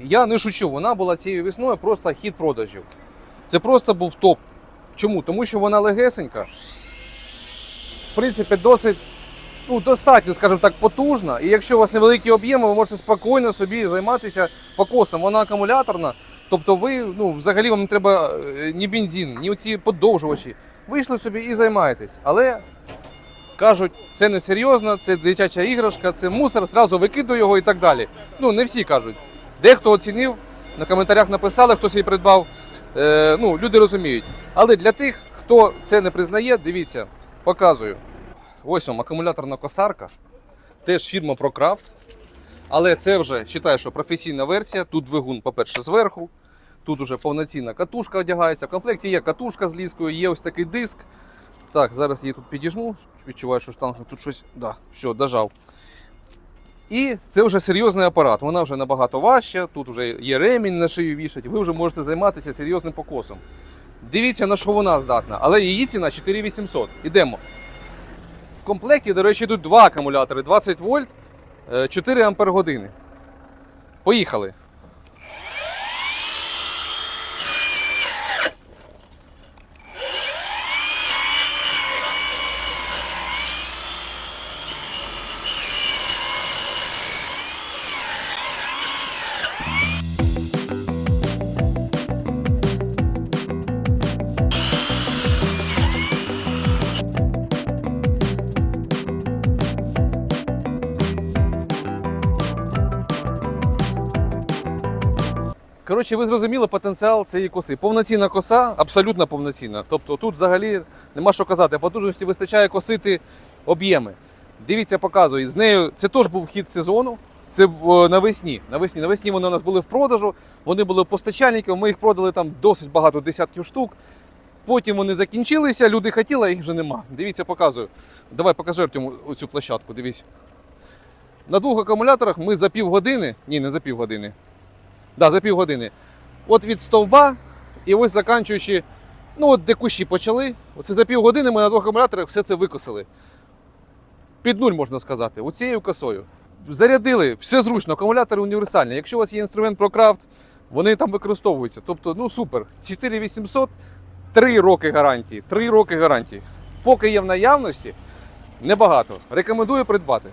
Я не шучу, вона була цією весною просто хід продажів. Це просто був топ. Чому? Тому що вона легесенька. В принципі, досить ну, достатньо, скажімо так, потужна. І якщо у вас невеликі об'єми, ви можете спокійно собі займатися покосом. Вона акумуляторна. Тобто ви ну, взагалі вам не треба е, ні бензин, ні оці подовжувачі. Вийшли собі і займаєтесь. Але кажуть, це не серйозно, це дитяча іграшка, це мусор, зразу викидаю його і так далі. Ну, не всі кажуть. Дехто оцінив, на коментарях написали, хтось її придбав. Е, ну, люди розуміють. Але для тих, хто це не признає, дивіться, показую. Ось вам акумуляторна косарка. Теж фірма ProCraft. Але це вже вважаю, що професійна версія. Тут двигун, по-перше, зверху. Тут уже повноцінна катушка одягається. В комплекті є катушка з ліскою, є ось такий диск. Так, зараз її тут підіжму. Відчуваю, що штанга тут щось. Да, все, дожав. І це вже серйозний апарат. Вона вже набагато важча. Тут вже є ремінь на шию вішать. Ви вже можете займатися серйозним покосом. Дивіться, на що вона здатна. Але її ціна 4800. Ідемо. В комплекті, до речі, йдуть два акумулятори 20 вольт, е, 4 ампер години. Поїхали. Коротше, ви зрозуміли потенціал цієї коси. Повноцінна коса, абсолютно повноцінна. Тобто тут взагалі нема що казати. Потужності вистачає косити об'єми. Дивіться, показую. З нею це теж був хід сезону. Це навесні. Навесні. Навесні вони у нас були в продажу. Вони були постачальниками. Ми їх продали там досить багато десятків штук. Потім вони закінчилися, люди хотіли, а їх вже нема. Дивіться, показую. Давай покажи Артему оцю площадку. Дивись. На двох акумуляторах ми за півгодини, ні, не за півгодини, Да, за півгодини. От від стовба і ось заканчуючи, ну от де кущі почали, оце за півгодини ми на двох акумуляторах все це викосили. Під нуль можна сказати, оцією косою. Зарядили, все зручно, акумулятори універсальні. Якщо у вас є інструмент ProCraft, вони там використовуються. Тобто, ну супер. 4800, 3 роки гарантії. 3 роки гарантії. Поки є в наявності, небагато. Рекомендую придбати.